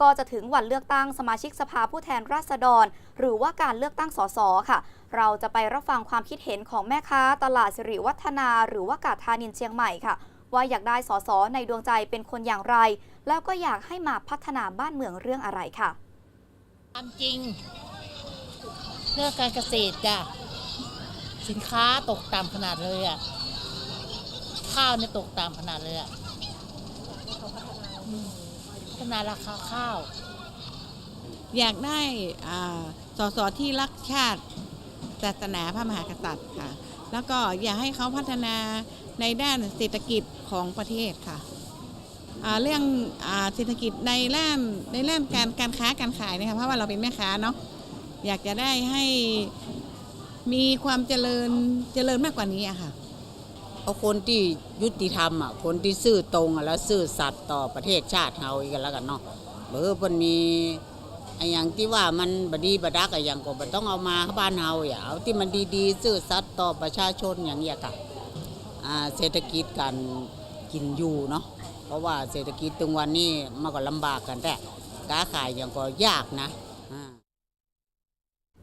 ก็จะถึงวันเลือกตั้งสมาชิกสภาผู้แทนราษฎร หรือว่าการเลือกตั้งสสค่ะ เราจะไปรับฟังความคิดเห็นของแม่ค้าตลาดสิริวัฒนา หรือว่ากาธานินเชียงใหม่ค่ะ ว่าอยากได้สสในดวงใจเป็นคนอย่างไร แล้วก็อยากให้มาพัฒนาบ้านเมืองเรื่องอะไรค่ะความจริง เรื่องการเกษตรจ้ะสินค้าตกต่ำขนาดเลยอะข้าวเนี่ยตกต่ำขนาดเลยอะ ฒนาราคาข้าว อยากได้สสที่รักชาติศาสนาพระมหากษัตริย์ค่ะ แล้วก็อยากให้เขาพัฒนาในด้านเศรษฐกิจของประเทศค่ะเรื่องเศรษฐกิจในด้านในด้านการการค้าการขายนะคะเพราะว่าเราเป็นแม่ค้าเนาะอยากจะได้ให้มีความเจริญเจริญมากกว่านี้อะค่ะ เอาคนที่ยุติธรรมอะคนที่ซื่อตรงอะแล้วซื่อสัตย์ต่อประเทศชาติเฮาอีกแล้วกันเนาะเบอร์เพิ่นมีไอ้อย่างที่ว่ามันบดีบดักไอะอย่างก็บ่ต้องเอามาบ้านเฮาอย่าเอาที่มันดีๆ ซื่อสัตย์ต่อประชาชนอย่างเงี้ยค่ะอ่าเศรษฐกิจการกินอยู่เนาะเพราะว่าเศรษฐกิจตรงวันนี้มันก็ลำบากกันแต่ค้าขายอย่างก็ยากนะ